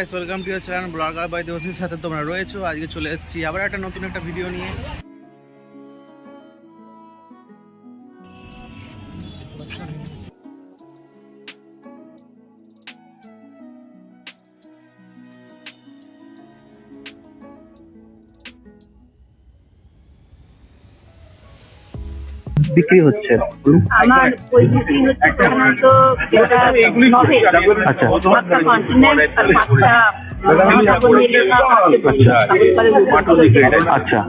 Guys welcome to your channel blogger by দেবসীর সাথে তোমরা রয়েছো। আজকে চলে এসেছি আবার একটা নতুন একটা ভিডিও নিয়ে। বিক্রি হচ্ছে বলুন। আমার বই বিক্রি হচ্ছে প্রধানত আচ্ছা পাঁচটা কন্টিনেন্ট আর পাঁচটা। আচ্ছা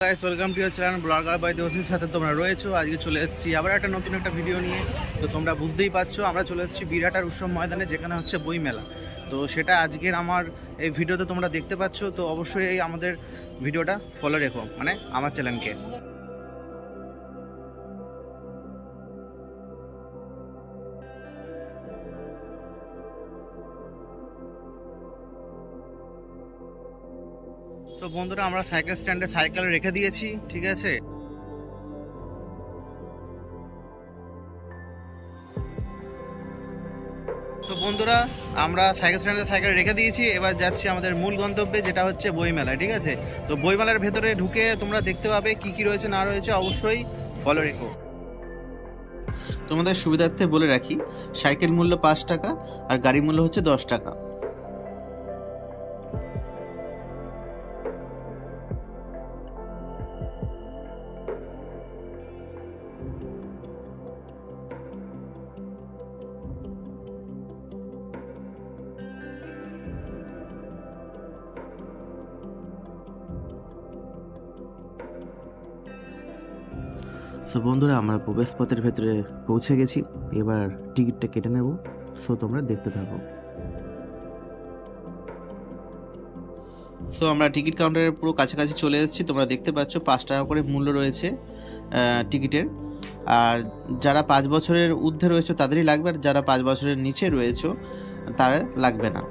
guys welcome to your channel blogger by দেবসীর সাথে তোমরা রয়েছো আজকে চলে এসেছি আবার একটা নতুন একটা ভিডিও নিয়ে তো তোমরা বুঝতেই পারছ আমরা চলে এসেছি বিরাটার উৎসব ময়দানে যেখানে হচ্ছে বই মেলা তো সেটা আজকের আমার এই ভিডিওতে তোমরা দেখতে পাচ্ছ, তো অবশ্যই এই আমাদের ভিডিওটা ফলো রেখো মানে আমার চ্যানেলকে তো বন্ধুরা, আমরা সাইকেল স্ট্যান্ডে সাইকেল রেখে দিয়েছি, ঠিক আছে? তো বন্ধুরা, আমরা সাইকেল স্ট্যান্ডে সাইকেল রেখে দিয়েছি। এবার যাচ্ছি আমাদের মূল গন্তব্যে, যেটা হচ্ছে বইমেলা ঠিক আছে? তো বইমেলার ভেতরে ঢুকে তোমরা দেখতে পাবে কি কি রয়েছে, না রয়েছে, অবশ্যই ফলো রেখো। তোমাদের সুবিধার্থে বলে রাখি, সাইকেল মূল্য পাঁচ টাকা আর গাড়ি মূল্য হচ্ছে দশ টাকা। সো বন্ধুরা, আমরা প্রবেশ পথের ভেতরে পৌঁছে গেছি। এবার টিকিটটা কেটে নেব। সো, তোমরা দেখতে থাকো। সো, আমরা টিকিট কাউন্টারের পুরো কাছাকাছি চলে এসেছি। তোমরা দেখতে পাচ্ছ, পাঁচ টাকা করে মূল্য রয়েছে টিকিটের। আর যারা পাঁচ বছরের ঊর্ধ্বে রয়েছে, তাদেরই লাগবে। আর যারা পাঁচ বছরের নিচে রয়েছে, তারা লাগবে না।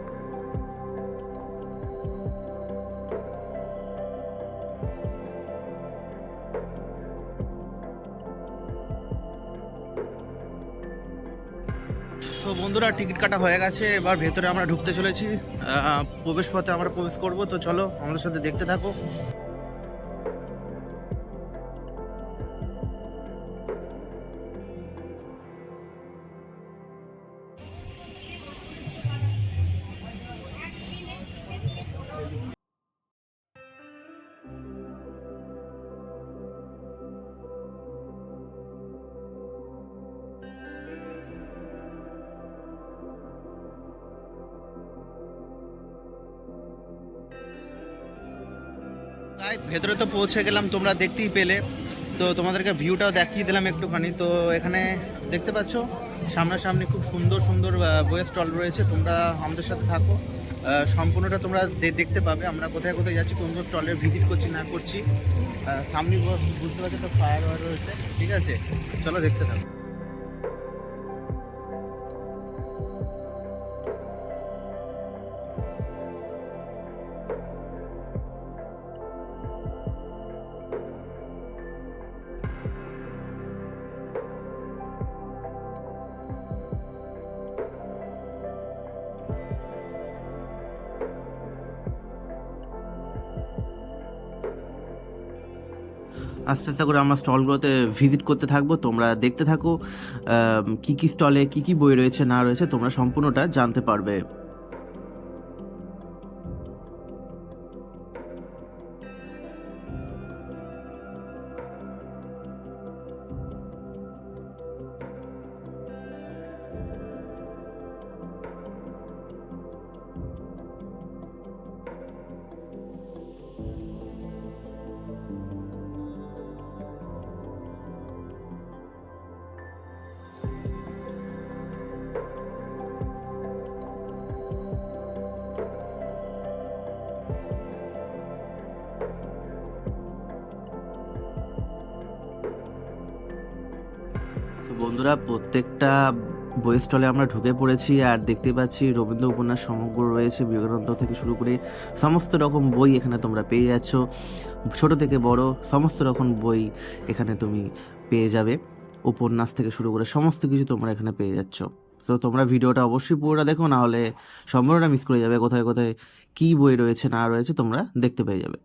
বন্ধুরা, টিকিট কাটা হয়ে গেছে। এবার ভেতরে আমরা ঢুকতে চলেছি। প্রবেশ পথে আমরা প্রবেশ করব। তো চলো, আমাদের সাথে দেখতে থাকো। তাই ভেতরে তো পৌঁছে গেলাম, তোমরা দেখতেই পেলে। তো তোমাদেরকে ভিউটাও দেখিয়ে দিলাম একটুখানি। তো এখানে দেখতে পাচ্ছ, সামনাসামনি খুব সুন্দর সুন্দর বইয়ের স্টল রয়েছে। তোমরা আমাদের সাথে থাকো। সম্পূর্ণটা তোমরা দেখতে পাবে। আমরা কোথায় কোথায় যাচ্ছি, কোন কোন স্টলে ভিজিট করছি, না করছি। সামনে বুঝতে পারছ তো ফায়ার রয়েছে। ঠিক আছে? চলো দেখতে থাকো। আস্তে আস্তে করে আমরা স্টলগুলোতে ভিজিট করতে থাকব, তোমরা দেখতে থাকো কি কি স্টলে কি কি বই রয়েছে, না রয়েছে, তোমরা সম্পূর্ণটা জানতে পারবে। বন্ধুরা, প্রত্যেকটা বই স্টলে আমরা ঢুকে পড়েছি আর দেখতে পাচ্ছি রবীন্দ্র উপন্যাস সমগ্র রয়েছে। বিবেকানন্দ থেকে শুরু করে সমস্ত রকম বই এখানে তোমরা পেয়ে যাচ্ছ। ছোট থেকে বড় সমস্ত রকম বই এখানে তুমি পেয়ে যাবে। উপন্যাস থেকে শুরু করে সমস্ত কিছু তোমরা এখানে পেয়ে যাচ্ছ। তো তোমরা ভিডিওটা অবশ্যই পুরোটা দেখো, না হলে সম্পূর্ণটা মিস করে যাবে। কোথায় কোথায় কী বই রয়েছে, না রয়েছে তোমরা দেখতে পেয়ে যাবে।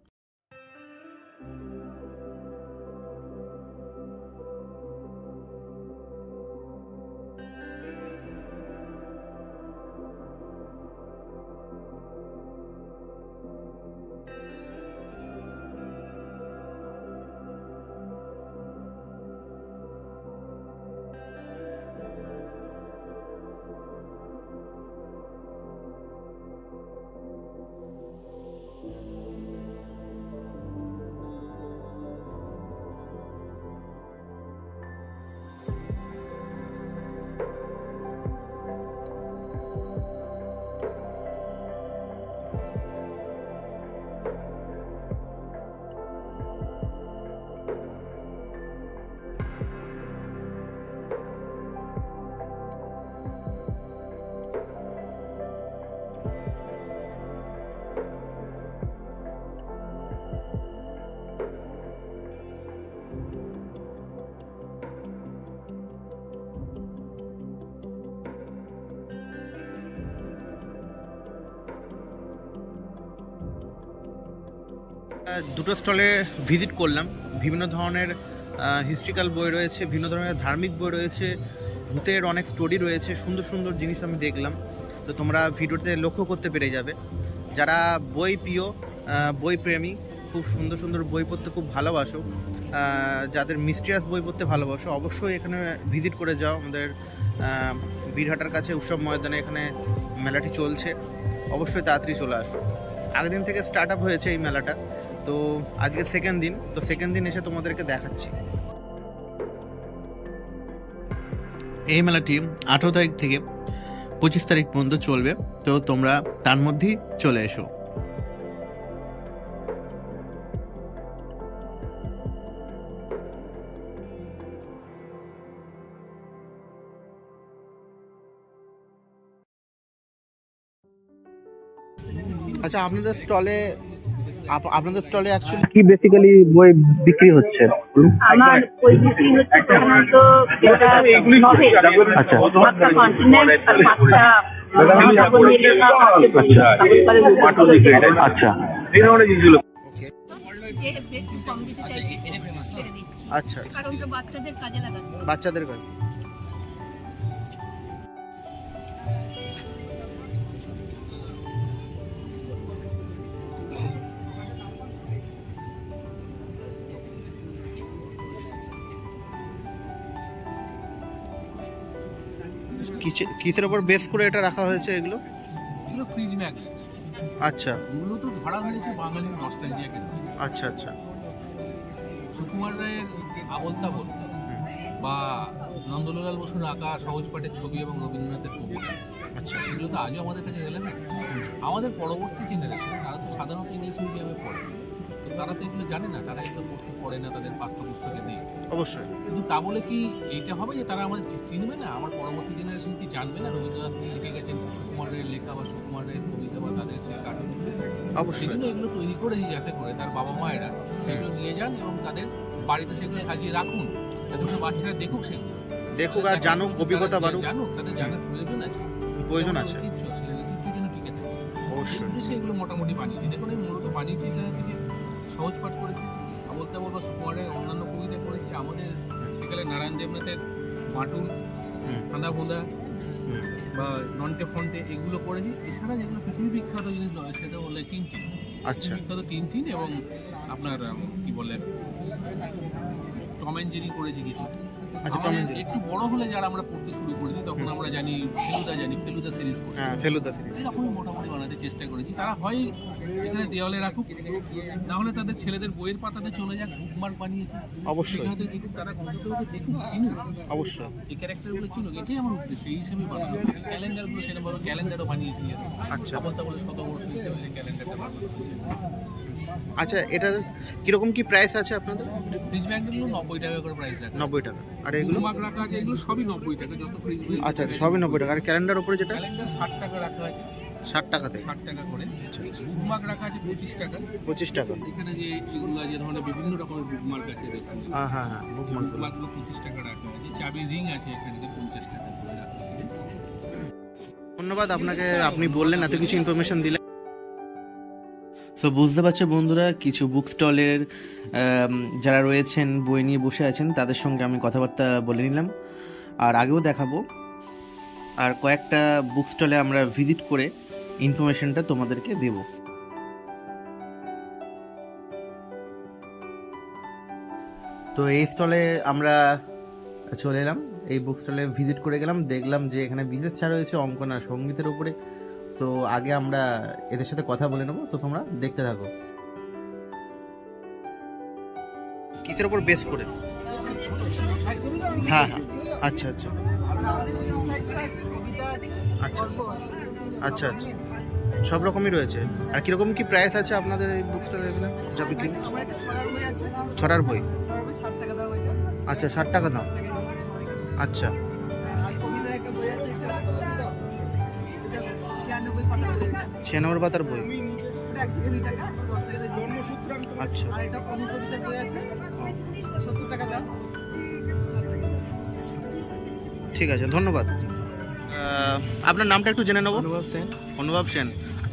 দুটো স্টলে ভিজিট করলাম। বিভিন্ন ধরনের হিস্ট্রিক্যাল বই রয়েছে, বিভিন্ন ধরনের ধার্মিক বই রয়েছে, ভূতের অনেক স্টোরি রয়েছে, সুন্দর সুন্দর জিনিস আমি দেখলাম। তো তোমরা ভিডিওতে লক্ষ্য করতে পেরে যাবে। যারা বই প্রিয় বই প্রেমী, খুব সুন্দর সুন্দর বই পড়তে খুব ভালোবাসো যাদের মিস্ট্রিয়াস বই পড়তে ভালোবাসো, অবশ্যই এখানে ভিজিট করে যাও। আমাদের বীরহাটার কাছে উৎসব ময়দানে এখানে মেলাটি চলছে। অবশ্যই তাড়াতাড়ি চলে আসো। আগের দিন থেকে স্টার্ট আপ হয়েছে এই মেলাটা। তো আজকে সেকেন্ড দিন তো সেকেন্ড দিন এসে তোমাদেরকে দেখাচ্ছি। এই মেলাটি আঠেরো তারিখ থেকে পঁচিশ তারিখ পর্যন্ত চলবে তো তোমরা তার মধ্যেই চলে এসো। আচ্ছা আপনাদের স্টলে আপনাদের স্টলে অ্যাকচুয়ালি কি বেসিক্যালি বই বিক্রি হচ্ছে? আমার বই বিক্রি হচ্ছে সাধারণত আচ্ছা। পাঁচটা কন্টিনেন্ট আর? আচ্ছা। দিচ্ছি আচ্ছা। বাচ্চাদের কাজে লাগানো বাচ্চাদের কাছে কিসের উপর বেস করে এটা রাখা হয়েছে এগুলো? এগুলো ফ্রিজ ম্যাগনেট আচ্ছা। মূলত ধরা হয়েছে বাঙালির নস্টালজিয়াকে। আচ্ছা আচ্ছা। সুকুমার রায়ের আবল তাবল বা নন্দলাল বসুর আঁকা সহজ পাঠের ছবি এবং রবীন্দ্রনাথের কবিতা আচ্ছা। সেগুলো তো আজও আমাদের কাছে রেলেভেন্ট আমাদের পরবর্তী জেনারেশন তারা তো সাধারণত ইংলিশ মিডিয়ামে পড়ে। তারা তো এগুলো জানে না তারা এগুলো পড়তে পড়ে না তাদের পাঠ্যপুস্তকে নেই অবশ্যই। কিন্তু তা বলে কি এইটা হবে যে তারা আমাদের চিনবে না? আমার পরবর্তী জেনারেশন কি জানবে না? রবীন্দ্রনাথ কি লিখে গেছেন সুকুমারের লেখা বা সুকুমারের কবিতা বা তাদের সেই কার্টুন অবশ্যই। সেজন্য এগুলো তৈরি করেছি যাতে করে তার বাবা মায়েরা সেগুলো নিয়ে যান এবং তাদের বাড়িতে সেগুলো সাজিয়ে রাখুন যাতে করে বাচ্চারা দেখুক সেগুলো। দেখুক আর জানুক অভিজ্ঞতা বাড়ুক। জানুক তাদের জানার প্রয়োজন আছে। প্রয়োজন আছে। অবশ্যই। এগুলো মোটামুটি বানিয়েছি। দেখুন আমি মূলত বানিয়েছি সহজ পাঠ করেছি। বলতে বলব সুকুমারের অন্যান্য কবিতা করেছি। আমাদের সেকালে নারায়ণ দেবনাথের মাটুল ঠান্ডা ভোঁদা বা নন্টে ফন্টে এগুলো করেছি। এছাড়া যেগুলো পৃথিবী বিখ্যাত জিনিস নয় সেটা বলে টিনটিন আচ্ছা। বিখ্যাত তিন তিন এবং আপনার কি বলে টম অ্যান্ড জেরি করেছি কিছু। আচ্ছা। একটু বড় হলে যারা আমরা পড়তে শুরু করেছি তখন আমরা জানি ফেলুদা জানি ফেলুদা সিরিজ করি হ্যাঁ ফেলুদা সিরিজ এরকমই মোটামুটি বানাতে চেষ্টা করেছি। তারা হয় এখানে দেওয়ালে রাখুক না হলে তাদের ছেলেদের বইয়ের পাতাতে চলে যাক বুকমার্ক বানিয়েছে। অবশ্যই। সেখানে দেখুক তারা অন্তত দেখুক চিনুক। অবশ্যই। এই ক্যারেক্টারগুলো চিনুক এটাই আমার উদ্দেশ্য এই হিসেবে বানানো। ক্যালেন্ডারগুলো বড় ক্যালেন্ডারও বানিয়েছি। আচ্ছা। বলতে বলে শত বর্ষ হিসেবে ক্যালেন্ডারটা বানানো আচ্ছা এটা কীরকম কি প্রাইস আছে আপনাদের? ফ্রিজ ব্যাগগুলো নব্বই টাকা করে প্রাইস রাখা নব্বই টাকা। আর এগুলো? বুকমার্ক রাখা আছে এগুলো সবই নব্বই টাকা যত ফ্রিজ আচ্ছা আচ্ছা সবই নব্বই টাকা। আর ক্যালেন্ডার উপরে যেটা? ক্যালেন্ডার ষাট টাকা রাখা আছে। ষাট টাকাতে? ষাট টাকা করে। আচ্ছা আচ্ছা। বুকমার্ক রাখা আছে পঁচিশ টাকা। পঁচিশ টাকা। এখানে যে এগুলো যে ধরনের বিভিন্ন রকমের বুকমার্ক আছে দেখুন হ্যাঁ হ্যাঁ হ্যাঁ বুকমার্ক বুকমার্কগুলো পঁচিশ টাকা রাখা আছে। চাবি রিং আছে এখানে যে পঞ্চাশ টাকা করে রাখা আছে। ধন্যবাদ আপনাকে আপনি বললেন এত কিছু ইনফরমেশন দিলেন। তো বুঝতে পারছ বন্ধুরা, কিছু বুক স্টলের যারা রয়েছেন, বই নিয়ে বসে আছেন, তাদের সঙ্গে আমি কথাবার্তা বলে নিলাম। আর আগেও দেখাবো। আর কয়েকটা বুক স্টলে আমরা ভিজিট করে ইনফরমেশনটা তোমাদেরকে দেব। তো এই স্টলে আমরা চলে এলাম। এই বুক স্টলে ভিজিট করে গেলাম। দেখলাম যে এখানে বিশেষ ছাড় রয়েছে অঙ্কন সঙ্গীতের উপরে। তো আগে আমরা এদের সাথে কথা বলে নেব, তো তোমরা দেখতে থাকো। কিসের উপর বেস করে? হ্যাঁ হ্যাঁ। আচ্ছা আচ্ছা। আচ্ছা। আচ্ছা আচ্ছা। সব রকমই রয়েছে। আর কীরকম কি প্রাইস আছে আপনাদের এই বুক স্টলের এখানে যা বিক্রি? ছড়ার বই। আচ্ছা ষাট টাকা দাম। আচ্ছা। পাতার বই? আচ্ছা। আর এটা কবি কবিতার বই আছে। সত্তর টাকা দাম। ঠিক আছে ধন্যবাদ। আপনার নামটা একটু জেনে নেব? অনুভব সেন। অনুভব সেন।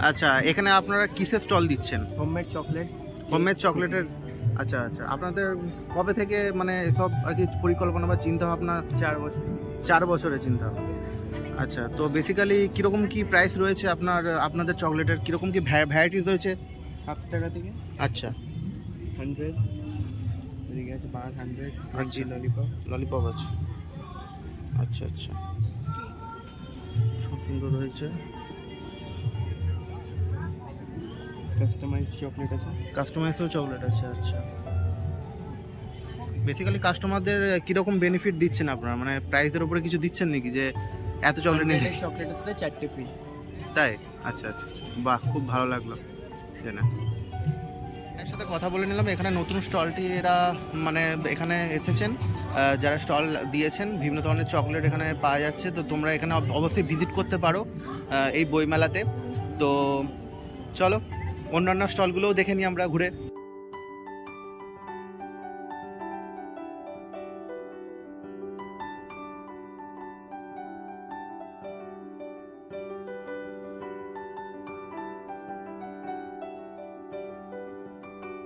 আচ্ছা এখানে আপনারা কিসের স্টল দিচ্ছেন? হোমমেড চকলেটস হোমমেড চকলেটের আচ্ছা আচ্ছা। আপনাদের কবে থেকে মানে সব আর কি পরিকল্পনা বা চিন্তা ভাবনা চার বছর। চার বছরের চিন্তা ভাবনা আচ্ছা তো বেসিক্যালি কীরকম কি প্রাইস রয়েছে আপনার আপনাদের চকলেটের কীরকম কি ভ্যারাইটিস রয়েছে? সাত টাকা থেকে। আচ্ছা। হান্ড্রেড এদিকে আছে বার হান্ড্রেড আচ্ছা। ললিপপ ললিপপ আছে। আচ্ছা আচ্ছা। খুব সুন্দর রয়েছে। কাস্টমাইজ চকলেট আছে। কাস্টমাইজও চকলেট আছে আচ্ছা। বেসিক্যালি কাস্টমারদের কীরকম বেনিফিট দিচ্ছেন আপনারা? মানে প্রাইসের উপরে কিছু দিচ্ছেন নাকি? যে এত চকলেট নিলে চকলেট আছে চারটে ফ্রি তাই? আচ্ছা আচ্ছা আচ্ছা। বাহ খুব ভালো লাগল। জেনে। এর সাথে কথা বলে নিলাম এখানে নতুন স্টলটি এরা মানে এখানে এসেছেন যারা স্টল দিয়েছেন বিভিন্ন ধরনের চকলেট এখানে পাওয়া যাচ্ছে তো তোমরা এখানে অব- অবশ্যই ভিজিট করতে পারো এই বইমেলাতে। তো চলো অন্যান্য স্টলগুলোও দেখে নিই আমরা ঘুরে।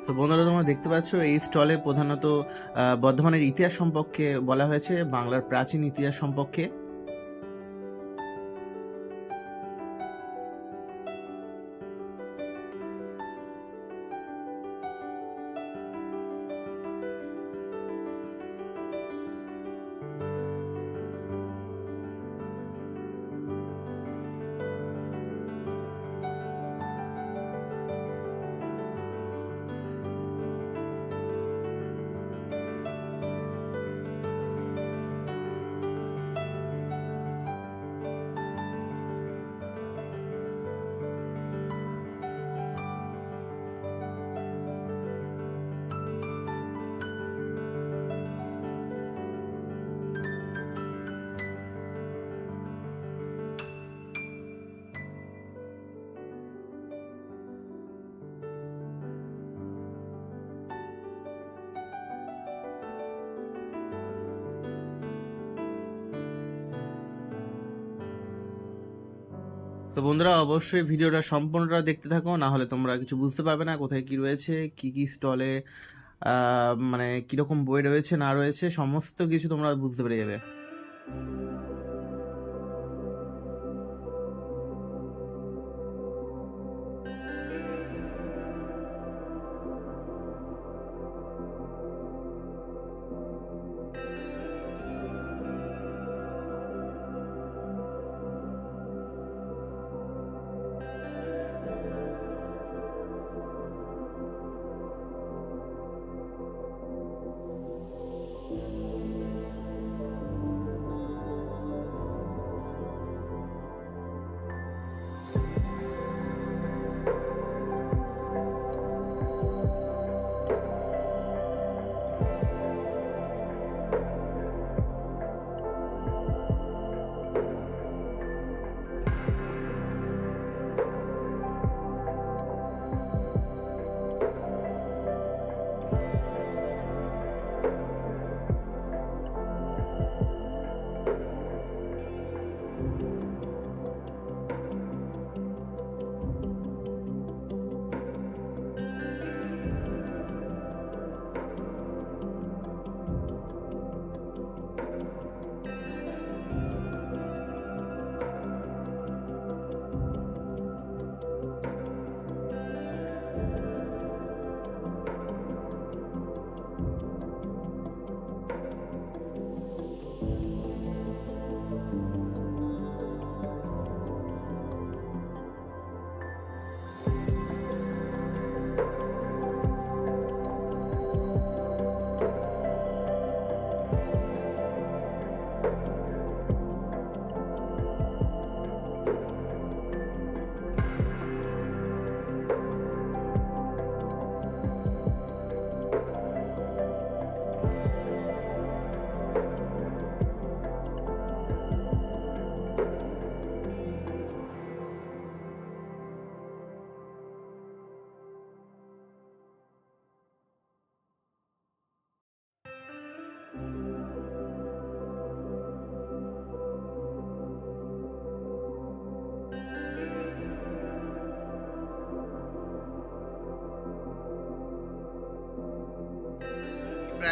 তো বন্ধুরা, তোমরা দেখতে পাচ্ছ, এই স্টলে প্রধানত বর্ধমানের ইতিহাস সম্পর্কে বলা হয়েছে, বাংলার প্রাচীন ইতিহাস সম্পর্কে। তো বন্ধুরা, অবশ্যই ভিডিওটা সম্পূর্ণটা দেখতে থাকো, না হলে তোমরা কিছু বুঝতে পারবে না কোথায় কি রয়েছে, কি কি স্টলে মানে কীরকম বই রয়েছে, না রয়েছে, সমস্ত কিছু তোমরা বুঝতে পেরে যাবে।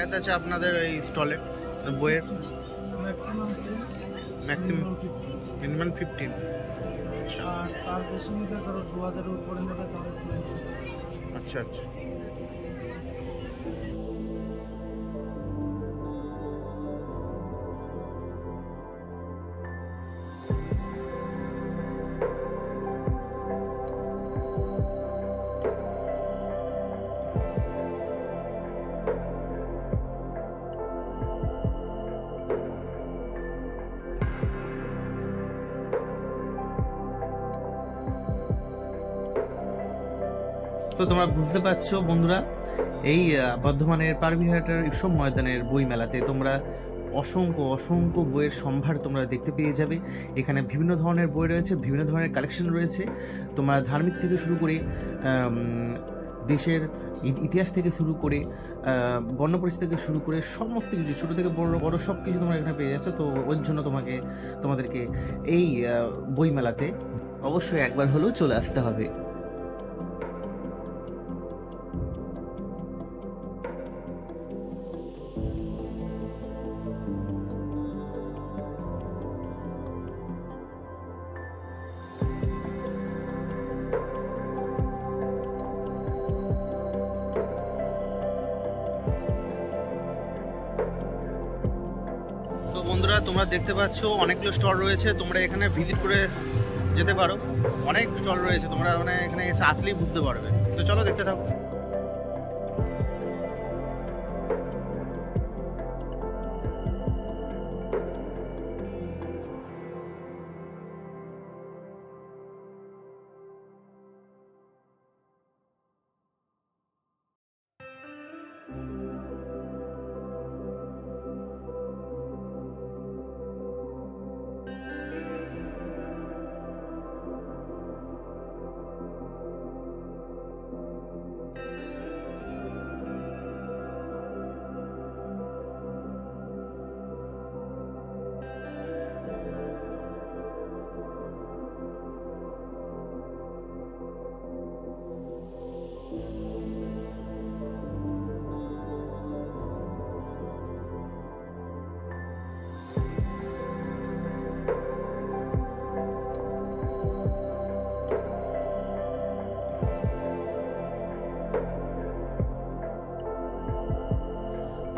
প্রাইস আছে আপনাদের এই স্টলে বইয়ের? ম্যাক্সিমাম ম্যাক্সিমাম মিনিমাম ফিফটিন নেবে তাহলে আচ্ছা আচ্ছা। তো তোমরা বুঝতে পারছ বন্ধুরা এই বর্ধমানের পারবিহাটের ইসব ময়দানের বই মেলাতে তোমরা অসংখ্য অসংখ্য বইয়ের সম্ভার তোমরা দেখতে পেয়ে যাবে। এখানে বিভিন্ন ধরনের বই রয়েছে বিভিন্ন ধরনের কালেকশন রয়েছে। তোমরা ধার্মিক থেকে শুরু করে দেশের ইতিহাস থেকে শুরু করে বর্ণপরিচয় থেকে শুরু করে সমস্ত কিছু ছোটো থেকে বড় বড় সব কিছু তোমরা এখানে পেয়ে যাচ্ছ। তো ওর জন্য তোমাকে তোমাদেরকে এই আহ, বই মেলাতে অবশ্যই একবার হলেও চলে আসতে হবে। তোমরা দেখতে পাচ্ছ, অনেকগুলো স্টল রয়েছে। তোমরা এখানে ভিজিট করে যেতে পারো। অনেক স্টল রয়েছে। তোমরা মানে এখানে এসে আসলেই বুঝতে পারবে। তো চলো দেখতে থাকো।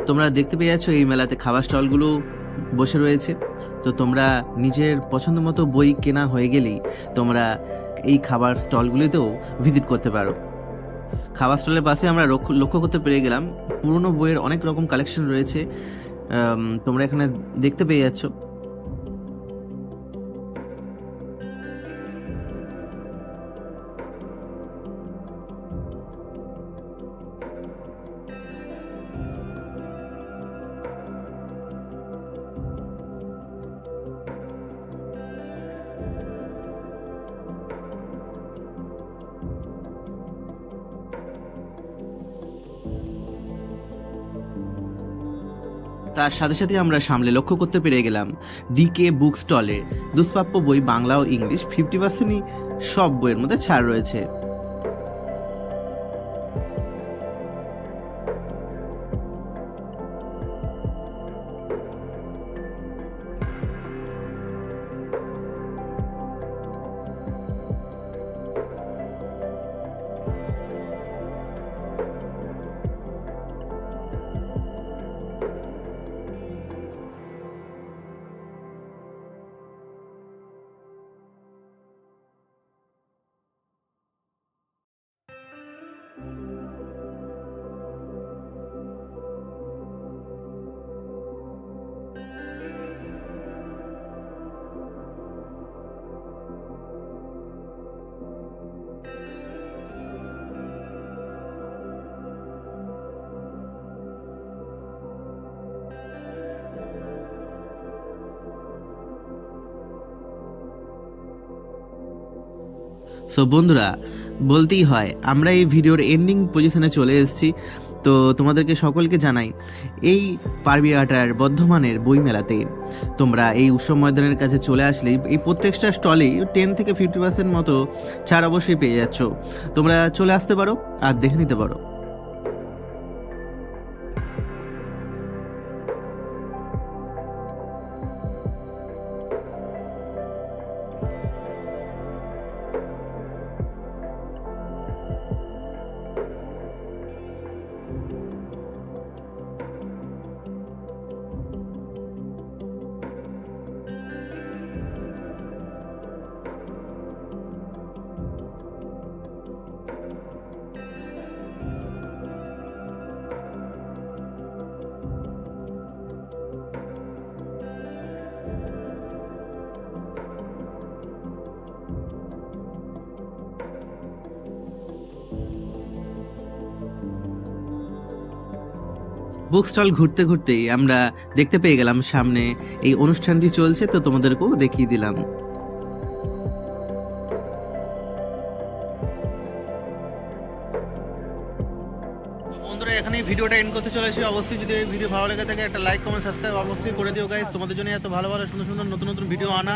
তোমরা দেখতে পেয়ে যাচ্ছ এই মেলাতে খাবার স্টলগুলো বসে রয়েছে। তো তোমরা নিজের পছন্দ মতো বই কেনা হয়ে গেলেই তোমরা এই খাবার স্টলগুলিতেও ভিজিট করতে পারো। খাবার স্টলের পাশে আমরা লক্ষ্য লক্ষ্য করতে পেরে গেলাম। পুরনো বইয়ের অনেক রকম কালেকশন রয়েছে। তোমরা এখানে দেখতে পেয়ে যাচ্ছ। তার সাথে সাথে আমরা সামলে লক্ষ্য করতে পেরে গেলাম ডিকে বুক স্টলে দুষ্প্রাপ্য বই বাংলা ও ইংলিশ ফিফটি পার্সেন্টই সব বইয়ের মধ্যে ছাড় রয়েছে। সো বন্ধুরা, বলতেই হয়, আমরা এই ভিডিওর এন্ডিং পজিশনে চলে এসেছি। তো তোমাদেরকে সকলকে জানাই, এই পারবি আটার বর্ধমানের বইমেলাতে তোমরা এই উৎসব ময়দানের কাছে চলে আসলেই এই প্রত্যেকটা স্টলেই টেন থেকে ফিফটি পার্সেন্ট মতো ছাড় অবশ্যই পেয়ে যাচ্ছ। তোমরা চলে আসতে পারো আর দেখে নিতে পারো। বুক স্টল ঘুরতে ঘুরতেই আমরা দেখতে পেয়ে গেলাম সামনে এই অনুষ্ঠানটি চলছে, তো তোমাদেরকেও দেখিয়ে দিলাম। বন্ধুরা ভিডিওটা এন্ড করতে চলেছি। অবশ্যই যদি এই ভিডিও ভালো লেগে থাকে, একটা লাইক কমেন্ট সাবস্ক্রাইব অবশ্যই করে দিও গাইস তোমাদের জন্য এত ভালো ভালো সুন্দর সুন্দর নতুন নতুন ভিডিও আনা